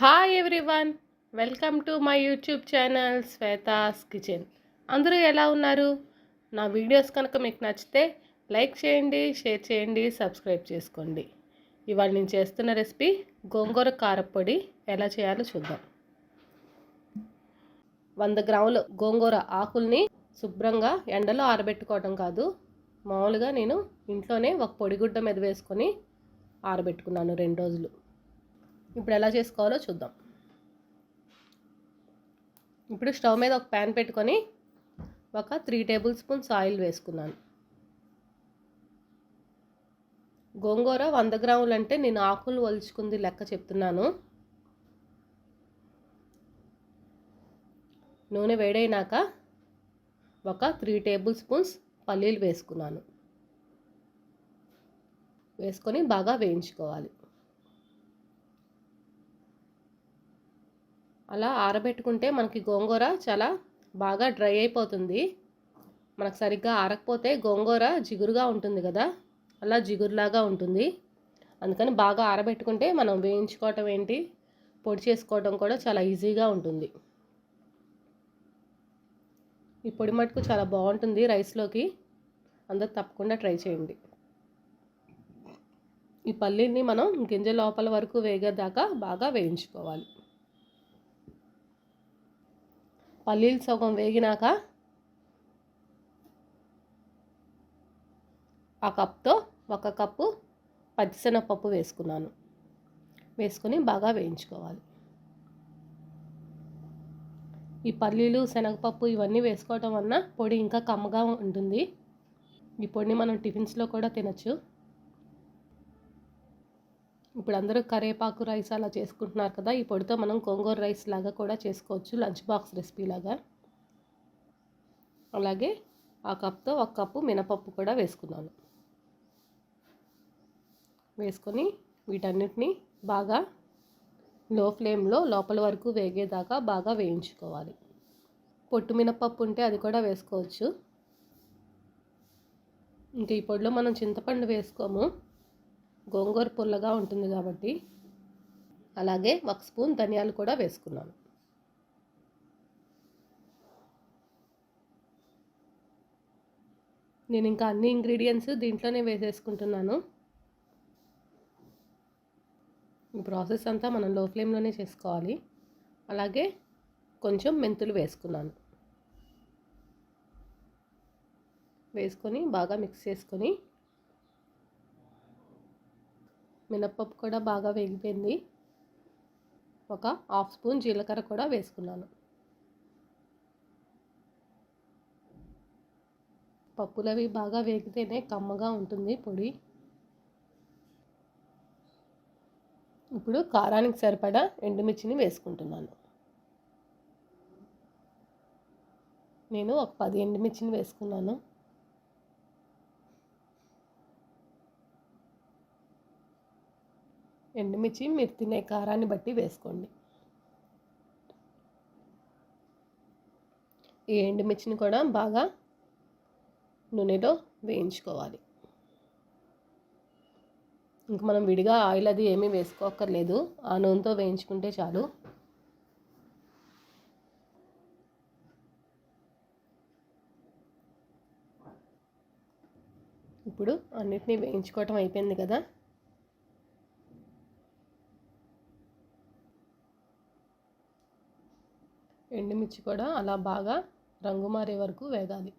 Hi everyone welcome to my YouTube channel Shweta's kitchen అందరూ ఎలా ఉన్నారు? నా వీడియోస్ కనుక మీకు నచ్చితే లైక్ చేయండి షేర్ చేయండి సబ్స్క్రైబ్ చేసుకోండి. ఇవాళ నేను చేస్తున్న రెసిపీ గోంగూర కారపొడి ఎలా చేయాలో చూద్దాం. వంద గ్రాములు గోంగూర ఆకుల్ని శుభ్రంగా ఎండలో ఆరబెట్టుకోవడం కాదు. మామూలుగా నేను ఇంట్లోనే ఒక పొడిగుడ్డ మీద వేసుకొని ఆరబెట్టుకున్నాను రెండు రోజులు. ఇప్పుడు ఎలా చేసుకోవాలో చూద్దాం. ఇప్పుడు స్టవ్ మీద ఒక ప్యాన్ పెట్టుకొని ఒక త్రీ టేబుల్ స్పూన్స్ ఆయిల్ వేసుకున్నాను. గోంగూర వంద గ్రాములు అంటే నేను ఆకులు ఒలుచుకుంది లెక్క చెప్తున్నాను. నూనె వేడైనాక ఒక త్రీ టేబుల్ స్పూన్స్ పల్లీలు వేసుకున్నాను. వేసుకొని బాగా వేయించుకోవాలి. అలా ఆరబెట్టుకుంటే మనకి గోంగూర చాలా బాగా డ్రై అయిపోతుంది. మనకు సరిగ్గా ఆరకపోతే గోంగూర జిగురుగా ఉంటుంది కదా? అలా జిగురులాగా ఉంటుంది. అందుకని బాగా ఆరబెట్టుకుంటే మనం వేయించుకోవటం ఏంటి? పొడి చేసుకోవటం కూడా చాలా ఈజీగా ఉంటుంది. ఈ పొడి మటుకు చాలా బాగుంటుంది రైస్లోకి. అందరు తప్పకుండా ట్రై చేయండి. ఈ పల్లీని మనం గింజ లోపల వరకు వేగేదాకా బాగా వేయించుకోవాలి. పల్లీలు సగం వేగినాక ఆ కప్తో ఒక కప్పు పచ్చిశనగపప్పు వేసుకున్నాను. వేసుకొని బాగా వేయించుకోవాలి. ఈ పల్లీలు శనగపప్పు ఇవన్నీ వేసుకోవటం వలన పొడి ఇంకా కమ్మగా ఉంటుంది. ఈ పొడిని మనం టిఫిన్స్లో కూడా తినచ్చు. ఇప్పుడు అందరూ కరేపాకు రైస్ అలా చేసుకుంటున్నారు కదా ఈ పొడితో మనం గోంగూర రైస్ లాగా కూడా చేసుకోవచ్చు లంచ్ బాక్స్ రెసిపీ లాగా. అలాగే ఆ కప్తో ఒక కప్పు మినపప్పు కూడా వేసుకున్నాను వేసుకొని వీటన్నిటిని బాగా లో ఫ్లేమ్లో లోపల వరకు వేగేదాకా బాగా వేయించుకోవాలి. పొట్టు మినపప్పు ఉంటే అది కూడా వేసుకోవచ్చు. ఇంకా ఈ పొడిలో మనం చింతపండు వేసుకోము. గోంగూర పుల్లగా ఉంటుంది కాబట్టి అలాగే ఒక స్పూన్ ధనియాలు కూడా వేసుకున్నాను. నేను ఇంకా అన్ని ఇంగ్రీడియంట్స్ దీంట్లోనే వేసేసుకుంటున్నాను. ఈ ప్రాసెస్ అంతా మనం లో ఫ్లేమ్లోనే చేసుకోవాలి. అలాగే కొంచెం మెంతులు వేసుకున్నాను. వేసుకొని బాగా మిక్స్ చేసుకొని మినప్పప్పు కూడా బాగా వేగిపోయింది. ఒక హాఫ్ స్పూన్ జీలకర్ర కూడా వేసుకున్నాను. పప్పులు అవి బాగా వేగితేనే కమ్మగా ఉంటుంది పొడి. ఇప్పుడు కారానికి సరిపడా ఎండుమిర్చిని వేసుకుంటున్నాను. నేను ఒక పది ఎండుమిర్చిని వేసుకున్నాను. ఎండుమిర్చి మీరు తినే కారాన్ని బట్టి వేసుకోండి. ఈ ఎండుమిర్చిని కూడా బాగా నూనెలో వేయించుకోవాలి. ఇంక మనం విడిగా ఆయిల్ అది ఏమీ వేసుకోక్కర్లేదు. ఆ నూనెతో వేయించుకుంటే చాలు. ఇప్పుడు అన్నిటినీ వేయించుకోవటం అయిపోయింది కదా. ఎండుమిర్చి కూడా అలా బాగా రంగు మారే వరకు వేగాలి.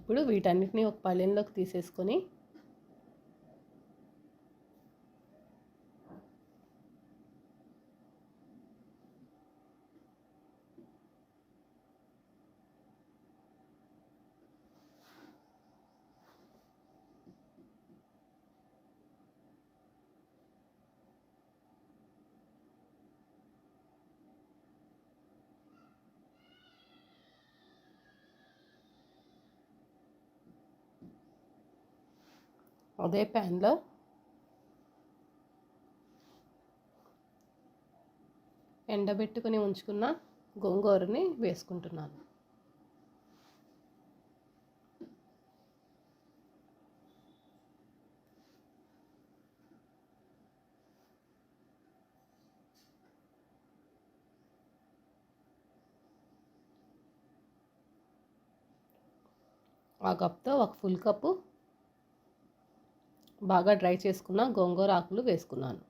ఇప్పుడు వీటన్నిటిని ఒక పళ్ళెంలోకి తీసేసుకొని అదే ప్యాన్లో ఎండబెట్టుకుని ఉంచుకున్న గోంగూరని వేసుకుంటున్నాను. ఆ కప్తో ఒక ఫుల్ కప్పు బాగా డ్రై చేసుకున్న గోంగూర ఆకులు వేసుకున్నాను.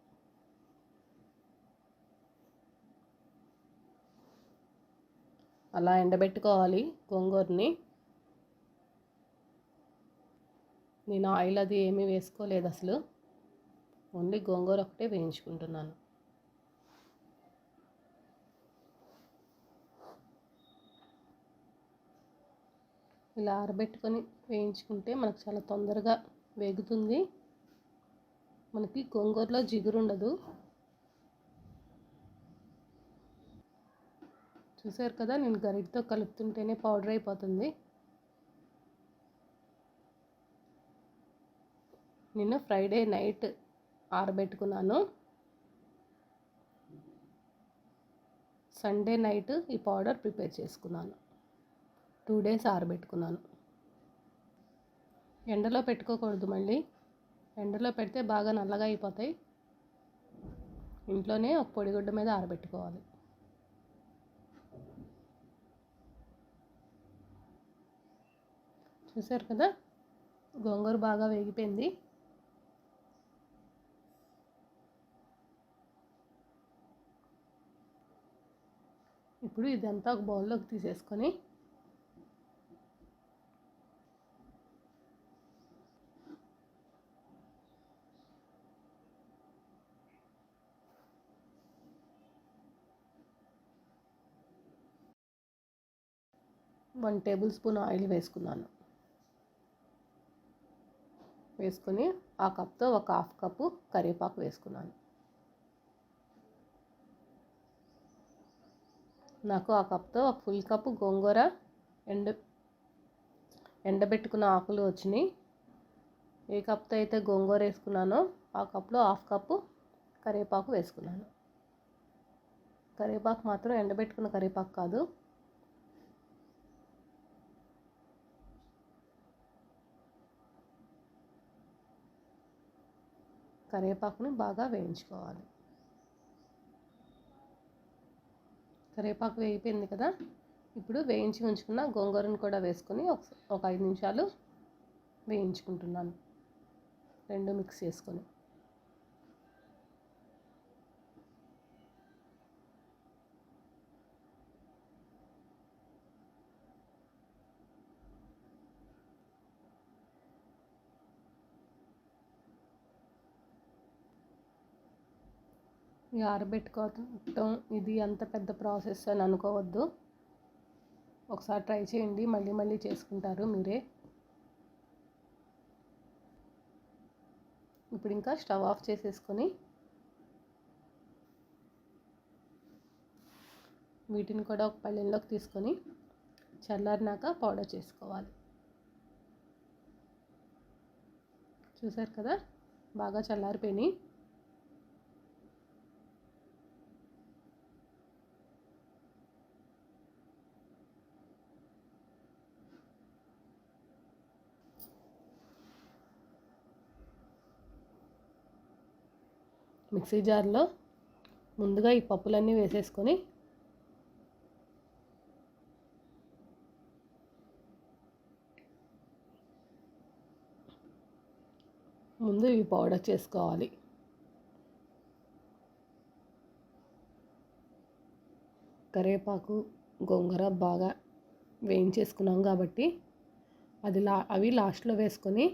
అలా ఎండబెట్టుకోవాలి గోంగూరని. నేను ఆయిల్ అది ఏమీ వేసుకోలేదు అసలు. ఓన్లీ గోంగూర ఒకటే వేయించుకుంటున్నాను. ఇలా ఆరబెట్టుకొని వేయించుకుంటే మనకు చాలా తొందరగా వేగుతుంది. మనకి గోంగూరలో జిగురు ఉండదు. చూసారు కదా నేను గరిటతో కలుపుతుంటేనే పౌడర్ అయిపోతుంది. నేను ఫ్రైడే నైట్ ఆరబెట్టుకున్నాను. సండే నైట్ ఈ పౌడర్ ప్రిపేర్ చేసుకున్నాను. టూ డేస్ ఆరబెట్టుకున్నాను. ఎండలో పెట్టుకోకూడదు మళ్ళీ. ఎండలో పెడితే బాగా నల్లగా అయిపోతాయి. ఇంట్లోనే ఒక పొడిగుడ్డ మీద ఆరబెట్టుకోవాలి. చూసారు కదా? గోంగూర బాగా వేగిపోయింది. ఇప్పుడు ఇదంతా ఒక బౌల్లోకి తీసేసుకొని వన్ టేబుల్ స్పూన్ ఆయిల్ వేసుకున్నాను. వేసుకొని ఆ కప్తో ఒక హాఫ్ కప్పు కరివేపాకు వేసుకున్నాను. నాకు ఆ కప్తో ఒక ఫుల్ కప్పు గోంగూర ఎండ ఎండబెట్టుకున్న ఆకులు వచ్చినాయి. ఏ కప్తో అయితే గోంగూర వేసుకున్నానో ఆ కప్లో హాఫ్ కప్పు కరివేపాకు వేసుకున్నాను. కరివేపాకు మాత్రం ఎండబెట్టుకున్న కరివేపాకు కాదు కరివేపాకుని బాగా వేయించుకోవాలి. కరివేపాకు వేగిపోయింది కదా? ఇప్పుడు వేయించి ఉంచుకున్న గోంగూరను కూడా వేసుకొని ఒక ఒక ఐదు నిమిషాలు వేయించుకుంటున్నాను. రెండు మిక్స్ చేసుకొని. ఆరబెట్టుకోవటం ఇది అంత పెద్ద ప్రాసెస్ అని అనుకోవద్దు. ఒకసారి ట్రై చేయండి మళ్ళీ మళ్ళీ చేసుకుంటారు మీరే. ఇప్పుడు ఇంకా స్టవ్ ఆఫ్ చేసేసుకొని వీటిని కూడా ఒక పళ్ళెంలోకి తీసుకొని చల్లారినాక పౌడర్ చేసుకోవాలి. చూసారు కదా? బాగా చల్లారిపోయినాయి. మిక్సీ జార్లో ముందుగా ఈ పప్పులన్నీ వేసేసుకొని ముందు ఇవి పౌడర్ చేసుకోవాలి. కరివేపాకు గోంగూర బాగా వేయించేసుకున్నాం కాబట్టి అది లా అవి లాస్ట్లో వేసుకొని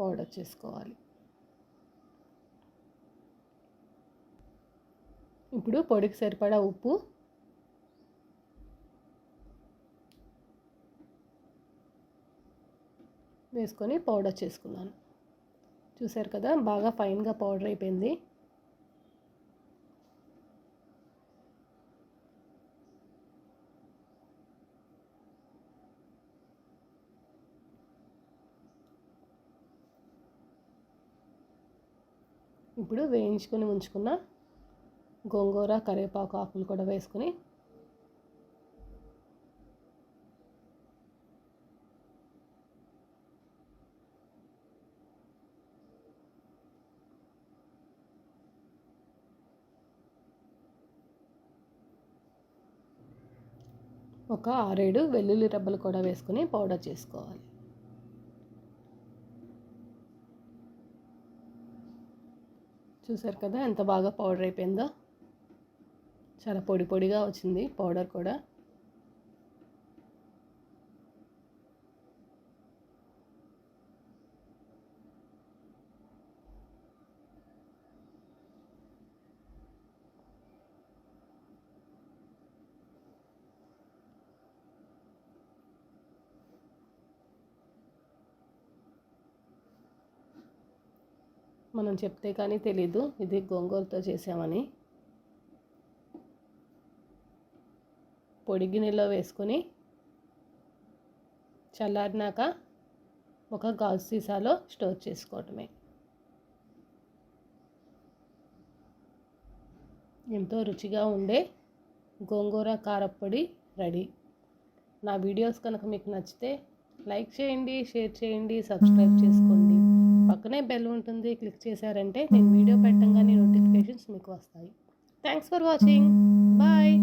పౌడర్ చేసుకోవాలి. ఇప్పుడు పొడికి సరిపడా ఉప్పు. వేసుకొని పౌడర్ చేసుకున్నాను. చూసారు కదా బాగా ఫైన్గా పౌడర్ అయిపోయింది. ఇప్పుడు వేయించుకొని ఉంచుకున్న గోంగూర కరివేపాకు ఆకులు కూడా వేసుకుని ఒక ఆరేడు వెల్లుల్లి రబ్బలు కూడా వేసుకొని పౌడర్ చేసుకోవాలి. చూసారు కదా ఎంత బాగా పౌడర్ అయిపోయిందో? చాలా పొడి పొడిగా వచ్చింది పౌడర్ కూడా. మనం చెప్తే కానీ తెలీదు ఇది గోంగూరతో చేసామని. పొడి గిన్నెలో వేసుకొని చల్లారినాక ఒక గాజు సీసాలో స్టోర్ చేసుకోవటమే. ఎంతో రుచిగా ఉండే గోంగూర కారప్పొడి రెడీ. నా వీడియోస్ కనుక మీకు నచ్చితే లైక్ చేయండి షేర్ చేయండి సబ్స్క్రైబ్ చేసుకోండి. పక్కనే బెల్ ఉంటుంది క్లిక్ చేశారంటే నేను వీడియో పెట్టంగానే నోటిఫికేషన్స్ మీకు వస్తాయి. Thanks for watching. బాయ్.